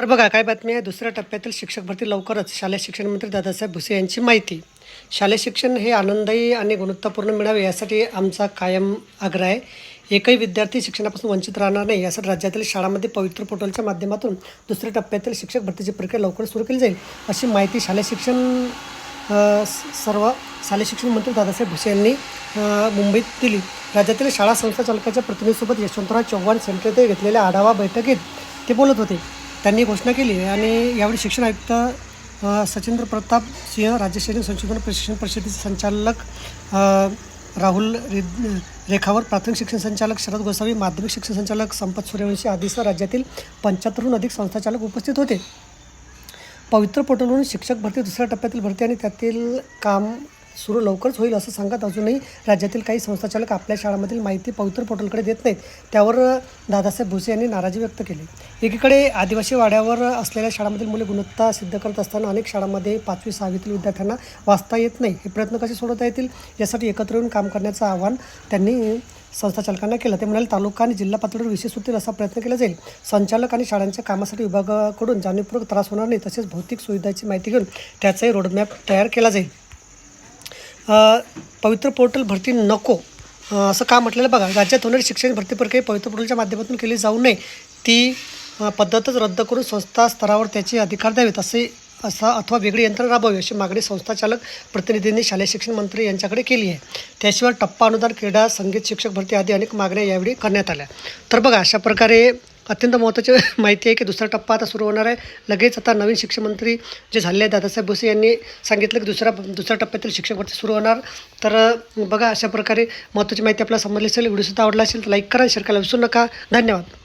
तर बघा काय बातमी आहे? दुसऱ्या टप्प्यातील शिक्षक भरती लवकरच. शालेय शिक्षण मंत्री दादासाहेब भुसे यांची माहिती. शालेय शिक्षण हे आनंददायी आणि गुणवत्तापूर्ण मिळावे यासाठी आमचा कायम आग्रह आहे. एकही विद्यार्थी शिक्षणापासून वंचित राहणार नाही यासाठी राज्यातील शाळांमध्ये पवित्र पोर्टलच्या माध्यमातून दुसऱ्या टप्प्यातील शिक्षक भरतीची प्रक्रिया लवकर सुरू केली जाईल अशी माहिती शालेय शिक्षण सर्व शालेय शिक्षण मंत्री दादासाहेब भुसे यांनी मुंबईत दिली. राज्यातील शाळा संस्था चालकाच्या प्रतिनिधीसोबत यशवंतराव चव्हाण सेंटर येथे घेतलेल्या आढावा बैठकीत ते बोलत होते. त्यांनी घोषणा केली आणि यावेळी शिक्षण आयुक्त सचिंद्र प्रताप सिंह राज्य शैक्षणिक संशोधन प्रशिक्षण परिषदेचे संचालक राहुल रे रेखावर प्राथमिक शिक्षण संचालक शरद गोसावी माध्यमिक शिक्षण संचालक संपत सूर्यवंशी आदीसह राज्यातील पंच्याहत्तरहून अधिक संस्थाचालक उपस्थित होते. पवित्र पोर्टलवरून शिक्षक भरती दुसऱ्या टप्प्यातील भरती आणि त्यातील काम सुरू लवकरच होईल असं सांगत अजूनही राज्यातील काही संस्थाचालक आपल्या शाळांमधील माहिती पवित्र पोर्टलकडे देत नाहीत. त्यावर दादासाहेब भुसे यांनी नाराजी व्यक्त केली. एकीकडे आदिवासी वाड्यावर असलेल्या शाळांमधील मुले गुणवत्ता सिद्ध करत असताना अनेक शाळांमध्ये पाचवी सहावीतील विद्यार्थ्यांना वाचता येत नाही. हे प्रयत्न कसे सोडवता येतील? यासाठी एकत्र येऊन काम करण्याचं आवाहन त्यांनी संस्थाचालकांना केलं. ते म्हणाले तालुका आणि जिल्हा पातळीवर विशेष होतील असा प्रयत्न केला जाईल. संचालक आणि शाळांच्या कामासाठी विभागाकडून जाणीवपूर्वक त्रास होणार नाही. तसेच भौतिक सुविधाची माहिती घेऊन त्याचाही रोडमॅप तयार केला जाईल. पवित्र पोर्टल भरती नको. असं का म्हटलेलं? बघा राज्यात होणारी शिक्षण भरती प्रक्रिया पवित्र पोर्टलच्या माध्यमातून केली जाऊ नये. ती पद्धतच रद्द करून संस्था स्तरावर त्याचे अधिकार द्यावेत असे असा अथवा वेगळी यंत्रणा राबवावी अशी मागणी संस्थाचालक प्रतिनिधींनी शालेय शिक्षण मंत्री यांच्याकडे केली आहे. त्याशिवाय टप्पा अनुदान क्रीडा संगीत शिक्षक भरती आदी अनेक मागण्या यावेळी करण्यात आल्या. तर बघा अशा प्रकारे अत्यंत महत्त्वाची माहिती आहे की दुसरा टप्पा आता सुरू होणार आहे. लगेच आता नवीन शिक्षणमंत्री जे झाले आहेत दादासाहेब भुसे यांनी सांगितलं की दुसरा दुसऱ्या टप्प्यातील शिक्षक भरती सुरू होणार. तर बघा अशा प्रकारे महत्त्वाची माहिती आपल्याला समजली असेल व्हिडिओसुद्धा आवडला असेल तर लाईक करा शेअर करायला विसरू नका. धन्यवाद.